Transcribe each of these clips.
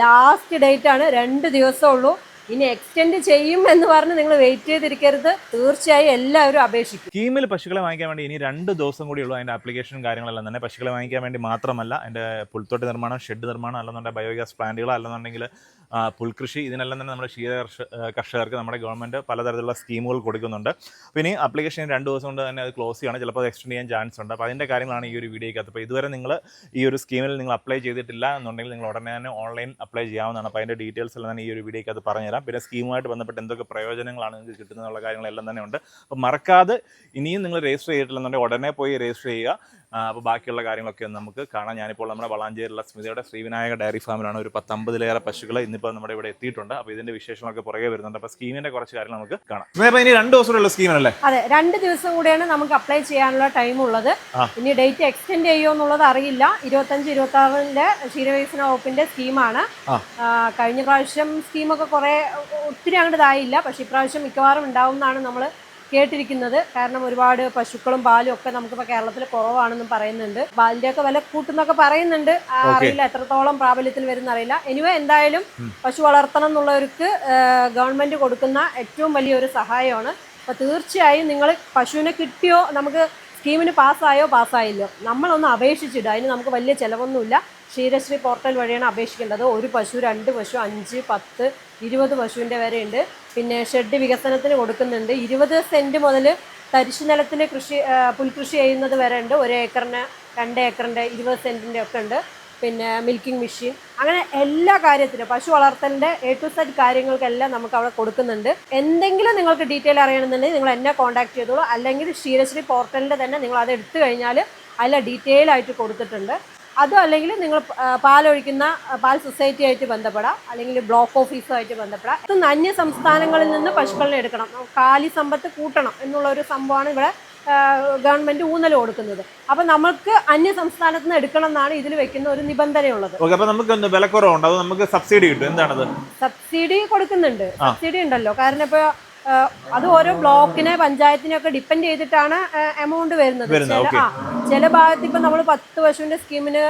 Last date ആണ് രണ്ട് ദിവസമേ ഉള്ളൂ. ഇനി എക്സ്റ്റെൻഡ് ചെയ്യും എന്ന് പറഞ്ഞ് നിങ്ങൾ വെയിറ്റ് ചെയ്തിരിക്കരുത്. തീർച്ചയായും എല്ലാവരും അപേക്ഷിക്കും. സ്കീമിൽ പശുക്കളെ വാങ്ങിക്കാൻ വേണ്ടി ഇനി രണ്ട് ദിവസം കൂടി ഉള്ളൂ അതിന്റെ ആപ്ലിക്കേഷനും കാര്യങ്ങളെല്ലാം തന്നെ. പശുക്കളെ വാങ്ങിക്കാൻ വേണ്ടി മാത്രമല്ല അതിന്റെ പുൽത്തോട്ട് നിർമ്മാണം ഷെഡ് നിർമ്മാണം അല്ലെന്നുണ്ടെങ്കിൽ ബയോഗ്യാസ് പ്ലാന്റുകൾ അല്ലെന്നുണ്ടെങ്കിൽ പുൽകൃഷി ഇതിനെല്ലാം തന്നെ നമ്മുടെ ക്ഷീര കർഷകർക്ക് നമ്മുടെ ഗവൺമെന്റ് പലതരത്തിലുള്ള സ്കീമുകൾ കൊടുക്കുന്നുണ്ട്. പിന്നെ ഇനി ആപ്ലിക്കേഷൻ രണ്ട് ദിവസം കൊണ്ട് തന്നെ അത് ക്ലോസ് ചെയ്യണം ചിലപ്പോൾ അത് എക്സ്റ്റെൻഡ് ചെയ്യാൻ ചാൻസ് ഉണ്ട്. അപ്പോൾ അതിന്റെ കാര്യങ്ങളാണ് ഈ ഒരു വീഡിയോയ്ക്കകത്ത്. അപ്പോൾ ഇതുവരെ നിങ്ങൾ ഈ ഒരു സ്കീമിൽ നിങ്ങൾ അപ്ലൈ ചെയ്തിട്ടില്ല എന്നുണ്ടെങ്കിൽ നിങ്ങൾ ഉടനെ തന്നെ ഓൺലൈൻ അപ്ലൈ ചെയ്യാവുന്നതാണ്. അപ്പോൾ അതിന്റെ ഡീറ്റെയിൽസ് എല്ലാം തന്നെ ഈ ഒരു വീഡിയോയ്ക്കകത്ത് പറഞ്ഞുതരാം പിന്നെ സ്കീമുമായിട്ട് ബന്ധപ്പെട്ട് എന്തൊക്കെ പ്രയോജനങ്ങളാണ് നിങ്ങൾക്ക് കിട്ടുന്നതെന്നുള്ള കാര്യങ്ങളെല്ലാം തന്നെ ഉണ്ട്. അപ്പോൾ മറക്കാതെ ഇനിയും നിങ്ങൾ രജിസ്റ്റർ ചെയ്തിട്ടില്ലെന്നുണ്ടെങ്കിൽ ഉടനെ പോയി രജിസ്റ്റർ ചെയ്യുക. അപ്പോൾ ബാക്കിയുള്ള കാര്യങ്ങളൊക്കെ നമുക്ക് കാണാം. ഞാനിപ്പോൾ നമ്മുടെ വളാഞ്ചേരിയിലുള്ള സ്മിതയുടെ ശ്രീവിനായക ഡയറി ഫാമിലാണ് ഒരു പത്തമ്പതിലേറെ പശുക്കൾ ഇന്നിപ്പോൾ നമ്മുടെ ഇവിടെ എത്തിയിട്ടുണ്ട്. അപ്പോൾ ഇതിന്റെ വിശേഷങ്ങളൊക്കെ പുറകെ വരുന്നുണ്ട്. അപ്പോൾ സ്കീമിന്റെ കുറച്ച് കാര്യങ്ങൾ നമുക്ക് കാണാം. ഇനി രണ്ട് ദിവസമുള്ള സ്കീമല്ലേ അതെ രണ്ട് ദിവസം കൂടിയാണ് നമുക്ക് അപ്ലൈ ചെയ്യാനുള്ള ടൈം ഉള്ളത്. ഇനി ഡേറ്റ് എക്സ്റ്റെൻഡ് ചെയ്യുമോ എന്നുള്ളത് അറിയില്ല. ഇരുപത്തഞ്ച് ഇരുപത്തി ആറിന്റെ ക്ഷീരവികസന വകുപ്പിന്റെ സ്കീമാണ് കഴിഞ്ഞ പ്രാവശ്യം സ്കീമൊക്കെ കുറെ ഒത്തിരി അങ്ങോട്ട് ഇതായില്ല. പക്ഷെ ഇപ്രാവശ്യം മിക്കവാറും ഉണ്ടാവും എന്നാണ് നമ്മൾ കേട്ടിരിക്കുന്നത്. കാരണം ഒരുപാട് പശുക്കളും പാലും ഒക്കെ നമുക്കിപ്പോൾ കേരളത്തിൽ കുറവാണെന്നും പറയുന്നുണ്ട്. പാലിന്റെ ഒക്കെ വില കൂട്ടുന്നൊക്കെ പറയുന്നുണ്ട്. അറിയില്ല എത്രത്തോളം പ്രാബല്യത്തിൽ വരുന്ന അറിയില്ല. എനിവേ എന്തായാലും പശു വളർത്തണം എന്നുള്ളവർക്ക് ഗവൺമെന്റ് കൊടുക്കുന്ന ഏറ്റവും വലിയൊരു സഹായമാണ്. അപ്പോൾ തീർച്ചയായും നിങ്ങൾ പശുവിനെ കിട്ടിയോ? നമുക്ക് സ്കീമിന് പാസ്സായോ പാസ്സായില്ലോ. നമ്മളൊന്ന് അപേക്ഷിച്ചിടുക അതിന് നമുക്ക് വലിയ ചിലവൊന്നുമില്ല. ക്ഷീരശ്രീ പോർട്ടൽ വഴിയാണ് അപേക്ഷിക്കേണ്ടത്. ഒരു പശു രണ്ട് പശു അഞ്ച് പത്ത് ഇരുപത് പശുവിന്റെ വരെ ഉണ്ട് പിന്നെ ഷെഡ് വികസനത്തിന് കൊടുക്കുന്നുണ്ട്. ഇരുപത് സെന്റ് മുതൽ തരിശു നിലത്തിന് കൃഷി പുൽകൃഷി ചെയ്യുന്നത് വരെ ഉണ്ട് ഒരു ഏക്കറിന് രണ്ട് ഏക്കറിന്റെ ഇരുപത് സെന്റിന്റെ ഒക്കെ ഉണ്ട്. പിന്നെ മിൽക്കിംഗ് മെഷീൻ അങ്ങനെ എല്ലാ കാര്യത്തിനും പശു വളർത്തലിന്റെ എ ടു സെഡ് കാര്യങ്ങൾക്കെല്ലാം നമുക്ക് അവിടെ കൊടുക്കുന്നുണ്ട്. എന്തെങ്കിലും നിങ്ങൾക്ക് ഡീറ്റെയിൽ അറിയണമെന്നുണ്ടെങ്കിൽ നിങ്ങൾ എന്നെ കോൺടാക്ട് ചെയ്തോളൂ. അല്ലെങ്കിൽ ക്ഷീരശ്രീ പോർട്ടലിന്റെ തന്നെ നിങ്ങൾ അത് എടുത്തു കഴിഞ്ഞാൽ അതിൽ ഡീറ്റെയിൽ ആയിട്ട് കൊടുത്തിട്ടുണ്ട്. അതും അല്ലെങ്കിൽ നിങ്ങൾ പാലൊഴിക്കുന്ന പാൽ സൊസൈറ്റി ആയിട്ട് ബന്ധപ്പെടാം. അല്ലെങ്കിൽ ബ്ലോക്ക് ഓഫീസുമായിട്ട് ബന്ധപ്പെടാം. ഇത് അന്യ സംസ്ഥാനങ്ങളിൽ നിന്ന് പശുക്കളിനെ എടുക്കണം. കാലി സമ്പത്ത് കൂട്ടണം എന്നുള്ള ഒരു സംഭവമാണ് ഇവിടെ ഗവൺമെന്റ് ഊന്നൽ കൊടുക്കുന്നത്. അപ്പൊ നമുക്ക് അന്യ സംസ്ഥാനത്ത് നിന്ന് എടുക്കണം എന്നാണ് ഇതിൽ വെക്കുന്ന ഒരു നിബന്ധനയുള്ളത്. അപ്പോൾ നമുക്ക് വിലക്കുറവുണ്ട്? അത് നമുക്ക് സബ്സിഡി കിട്ടും. എന്താണത്? സബ്സിഡി കൊടുക്കുന്നുണ്ട്. സബ്സിഡി ഉണ്ടല്ലോ. കാരണം ഇപ്പൊ അത് ഓരോ ബ്ലോക്കിനെ പഞ്ചായത്തിനൊക്കെ ഡിപ്പെൻഡ് ചെയ്തിട്ടാണ് എമൗണ്ട് വരുന്നത്. ചില ആ ചില ഭാഗത്ത് ഇപ്പൊ നമ്മൾ പത്ത് പശുവിന്റെ സ്കീമിന്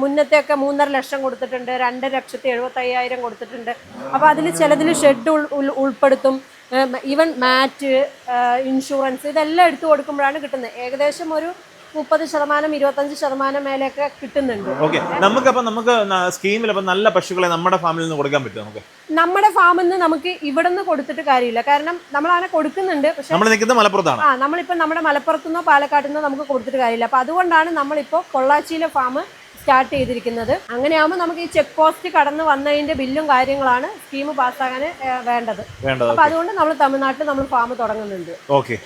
മുന്നത്തെയൊക്കെ മൂന്നര ലക്ഷം കൊടുത്തിട്ടുണ്ട് രണ്ട് ലക്ഷത്തി എഴുപത്തി അയ്യായിരം കൊടുത്തിട്ടുണ്ട്. അപ്പൊ അതിൽ ചിലതിൽ ഷെഡ് ഉൾപ്പെടുത്തും. ഈവൻ മാറ്റ് ഇൻഷുറൻസ് ഇതെല്ലാം എടുത്തു കൊടുക്കുമ്പോഴാണ് കിട്ടുന്നത്. ഏകദേശം ഒരു മുപ്പത് ശതമാനം ഇരുപത്തഞ്ച് ശതമാനം മേലെയൊക്കെ കിട്ടുന്നുണ്ട്. ഓക്കെ. നമുക്കപ്പോൾ നമുക്ക് സ്കീമിൽ അപ്പം നല്ല പശുക്കളെ നമ്മുടെ ഫാമിൽ നിന്ന് കൊടുക്കാൻ പറ്റും നമുക്ക്? നമ്മുടെ ഫാമിൽ നിന്ന് നമുക്ക് ഇവിടെ നിന്ന് കൊടുത്തിട്ട് കാര്യമില്ല. കാരണം നമ്മൾ അങ്ങനെ കൊടുക്കുന്നുണ്ട് പക്ഷെ നമ്മൾ നിൽക്കുന്നത് മലപ്പുറത്താണ്. ആ നമ്മളിപ്പോൾ നമ്മുടെ മലപ്പുറത്തുനിന്നോ പാലക്കാട്ടിൽ നിന്നോ നമുക്ക് കൊടുത്തിട്ട് കാര്യമില്ല. അപ്പോൾ അതുകൊണ്ടാണ് നമ്മളിപ്പോൾ പൊള്ളാച്ചിയിലെ ഫാം സ്റ്റാർട്ട് ചെയ്തിരിക്കുന്നത്. അങ്ങനെയാകുമ്പോൾ നമുക്ക് ഈ ചെക്ക് പോസ്റ്റ് കടന്ന് വന്നതിന്റെ ബില്ലും കാര്യങ്ങളാണ് സ്കീം പാസ്സാകാൻ വേണ്ടത്. വേണ്ടത് അപ്പോൾ അതുകൊണ്ട് നമ്മൾ തമിഴ്നാട്ടിൽ നമ്മൾ ഫാം തുടങ്ങുന്നുണ്ട്. ഓക്കെ